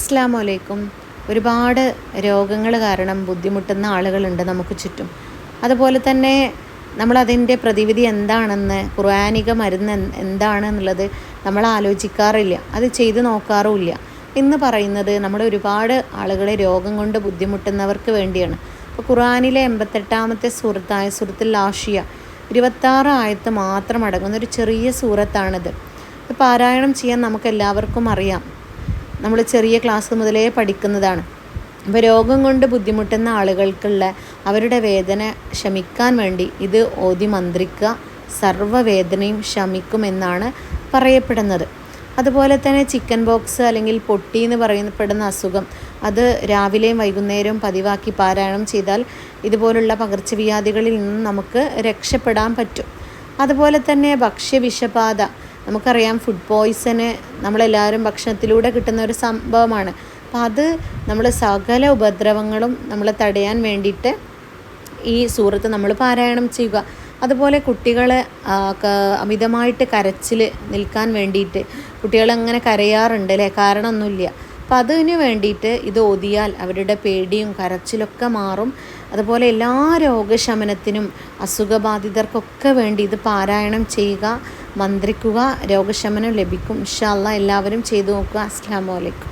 അസ്സാം വലൈക്കും ഒരുപാട് രോഗങ്ങൾ കാരണം ബുദ്ധിമുട്ടുന്ന ആളുകളുണ്ട് നമുക്ക് ചുറ്റും. അതുപോലെ തന്നെ നമ്മളതിന്റെ പ്രതിവിധി എന്താണെന്ന് ഖുർആാനിക മരുന്ന് എന്ത് എന്താണെന്നുള്ളത് നമ്മൾ ആലോചിക്കാറില്ല. അത് ചെയ്ത് നോക്കാറുമില്ല. എന്ന് പറയുന്നത് നമ്മുടെ ഒരുപാട് ആളുകളെ രോഗം കൊണ്ട് ബുദ്ധിമുട്ടുന്നവർക്ക് വേണ്ടിയാണ്. അപ്പോൾ ഖുർആാനിലെ എൺപത്തെട്ടാമത്തെ സൂറത്തായ സൂറത്തുൽ ലാഷിയ ഇരുപത്താറ് ആയത്ത് മാത്രം അടങ്ങുന്ന ഒരു ചെറിയ സൂറത്താണിത്. പാരായണം ചെയ്യാൻ നമുക്ക് എല്ലാവർക്കും അറിയാം. നമ്മൾ ചെറിയ ക്ലാസ് മുതലേ പഠിക്കുന്നതാണ്. അപ്പോൾ രോഗം കൊണ്ട് ബുദ്ധിമുട്ടുന്ന ആളുകൾക്കുള്ള അവരുടെ വേദന ശമിക്കാൻ വേണ്ടി ഇത് ഓതി മന്ത്രിക്കുക സർവവേദനയും ശമിക്കുമെന്നാണ് പറയപ്പെടുന്നത്. അതുപോലെ തന്നെ ചിക്കൻ ബോക്സ് അല്ലെങ്കിൽ പൊട്ടി എന്ന് പറയപ്പെടുന്ന അസുഖം അത് രാവിലെയും വൈകുന്നേരവും പതിവാക്കി പാരായണം ചെയ്താൽ ഇതുപോലുള്ള പകർച്ചവ്യാധികളിൽ നിന്നും നമുക്ക് രക്ഷപ്പെടാൻ പറ്റും. അതുപോലെ തന്നെ ഭക്ഷ്യവിഷബാധ നമുക്കറിയാം ഫുഡ് പോയ്സന് നമ്മളെല്ലാവരും ഭക്ഷണത്തിലൂടെ കിട്ടുന്ന ഒരു സംഭവമാണ്. അപ്പം അത് നമ്മൾ സകല ഉപദ്രവങ്ങളും നമ്മൾ തടയാൻ വേണ്ടിയിട്ട് ഈ സൂറത്ത് നമ്മൾ പാരായണം ചെയ്യുക. അതുപോലെ കുട്ടികളെ അമിതമായിട്ട് കരച്ചിൽ നിൽക്കാൻ വേണ്ടിയിട്ട് കുട്ടികൾ അങ്ങനെ കരയാറുണ്ട് അല്ലേ? കാരണമൊന്നുമില്ല. അപ്പം അതിന് വേണ്ടിയിട്ട് ഇത് ഓതിയാൽ അവരുടെ പേടിയും കരച്ചിലൊക്കെ മാറും. അതുപോലെ എല്ലാ രോഗശമനത്തിനും അസുഖബാധിതർക്കൊക്കെ വേണ്ടി ഇത് പാരായണം ചെയ്യുക മന്ത്രിക്കുക രോഗശമനം ലഭിക്കും. ഇൻഷാല്ല എല്ലാവരും ചെയ്തു നോക്കുക. അസ്സാം വലൈക്കും